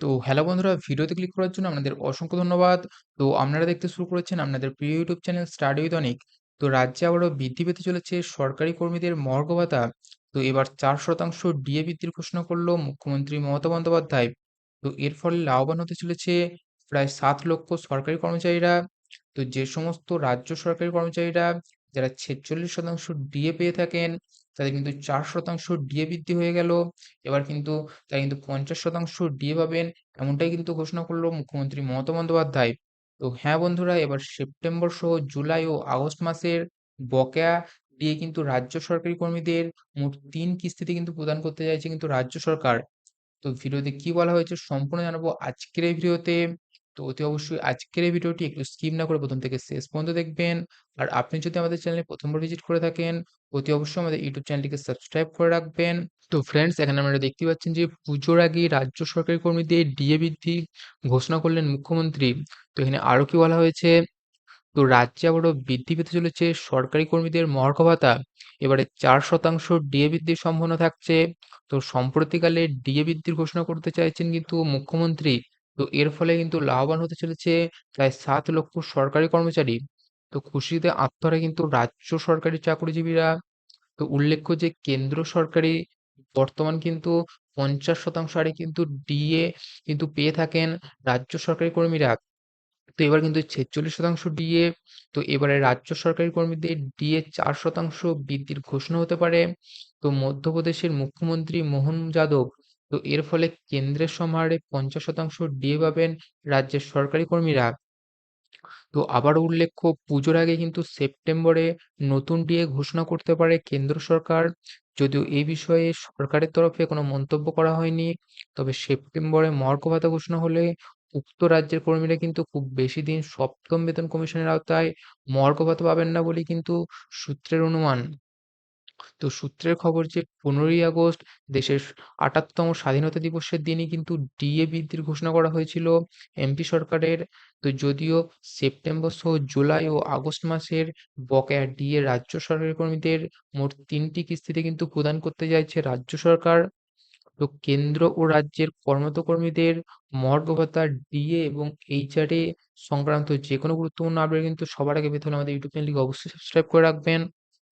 তো হ্যালো বন্ধুরা ভিডিওতে ক্লিক করার জন্য আপনাদের অসংখ্য ধন্যবাদ। তো আপনারা দেখতে শুরু করেছেন আপনাদের প্রিয় YouTube channel study with Anik. তো রাজ্যে আবারও বৃদ্ধি পেতে চলেছে সরকারি কর্মীদের মহার্ঘ ভাতা। তো এবার চার শতাংশ ডিএ বৃদ্ধির ঘোষণা করল মুখ্যমন্ত্রী মমতা বন্দ্যোপাধ্যায়। তো এর ফলে লাভবান হতে চলেছে প্রায় সাত লক্ষ সরকারি কর্মচারীরা। তো যে সমস্ত রাজ্য সরকারি কর্মচারীরা যারা ৪৬% ডিএ পেয়ে থাকেন, তাদের কিন্তু চার শতাংশ ডিএ বৃদ্ধি হয়ে গেল। এবার কিন্তু তারা কিন্তু ৫০% ডিএ পাবেন। এমনটাই কিন্তু ঘোষণা করল মুখ্যমন্ত্রী মমতা বন্দ্যোপাধ্যায়। তো হ্যাঁ বন্ধুরা, এবার সেপ্টেম্বর সহ জুলাই ও আগস্ট মাসের বকেয়া ডিএ কিন্তু রাজ্য সরকারি কর্মীদের মোট তিন কিস্তিতে কিন্তু প্রদান করতে চাইছে কিন্তু রাজ্য সরকার। তো ভিডিওতে কি বলা হয়েছে সম্পূর্ণ জানাব আজকের এই ভিডিওতে। তো অতি অবশ্যই আজকের এই ভিডিওটি একটু স্কিপ না করে প্রথম থেকে শেষ পর্যন্ত দেখবেন। আর আপনি যদি আমাদের চ্যানেলে প্রথমবার ভিজিট করে থাকেন, অতি অবশ্যই আমাদের ইউটিউব চ্যানেলটিকে সাবস্ক্রাইব করে রাখবেন। তো ফ্রেন্ডস এখানে আপনারা দেখতে পাচ্ছেন যে পুজোর আগেই রাজ্য সরকারি কর্মীদের ডিএ বৃদ্ধি ঘোষণা করলেন মুখ্যমন্ত্রী। তো এখানে আরও কি বলা হয়েছে তো রাজ্যে আবারও বৃদ্ধি পেতে চলেছে সরকারি কর্মীদের মহার্ঘ ভাতা। এবারে চার শতাংশ ডিএ বৃদ্ধির সম্ভাবনা থাকছে। তো সম্প্রতিকালে ডিএ বৃদ্ধির ঘোষণা করতে চাইছেন কিন্তু মুখ্যমন্ত্রী। তো এর ফলে কিন্তু লাভবান হতে চলেছে প্রায় সাত লক্ষ সরকারি কর্মচারী। তো খুশিতে আত্মহারা কিন্তু রাজ্য সরকারি চাকরিজীবীরা। তো উল্লেখ্য যে কেন্দ্র সরকারি বর্তমান কিন্তু ৫০% হারে কিন্তু ডিএ কিন্তু পেয়ে থাকেন রাজ্য সরকারি কর্মীরা। তো এবার কিন্তু ৪৬% ডিএ, তো এবারে রাজ্য সরকারি কর্মীদের ডিএ চার শতাংশ বৃদ্ধির ঘোষণা হতে পারে। তো মধ্যপ্রদেশের মুখ্যমন্ত্রী মোহন যাদব তো এর ফলে কেন্দ্রের সমাহারে ৫০% ডিএ পাবেন রাজ্যের সরকারি কর্মীরা। তো আবারও উল্লেখ্য, পুজোর আগে কিন্তু সেপ্টেম্বরে নতুন ডিএ ঘোষণা করতে পারে কেন্দ্র সরকার। যদিও এই বিষয়ে সরকারের তরফে কোনো মন্তব্য করা হয়নি। তবে সেপ্টেম্বরে মহার্ঘ ভাতা ঘোষণা হলে উক্ত রাজ্যের কর্মীরা কিন্তু খুব বেশি দিন সপ্তম বেতন কমিশনের আওতায় মহার্ঘ ভাতা পাবেন না বলেই কিন্তু সূত্রের অনুমান। তো সূত্রের খবর যে ১৫ই আগস্ট দেশের ৭৮তম স্বাধীনতা দিবসের দিনই কিন্তু ডিএ বৃদ্ধির ঘোষণা করা হয়েছিল এমপি সরকারের। তো যদিও সেপ্টেম্বর সহ জুলাই ও আগস্ট মাসের বকেয়া ডিএ রাজ্য সরকারের কর্মীদের মোট তিনটি কিস্তিতে কিন্তু প্রদান করতে চাইছে রাজ্য সরকার। তো কেন্দ্র ও রাজ্যের কর্মরত কর্মীদের মর্গ ভাতা, ডিএ এবং এইচআরএ সংক্রান্ত যে কোনো গুরুত্বপূর্ণ আপডেট কিন্তু সবার আগে পেতে হলে আমাদের ইউটিউব চ্যানেলটিকে অবশ্যই সাবস্ক্রাইব করে রাখবেন।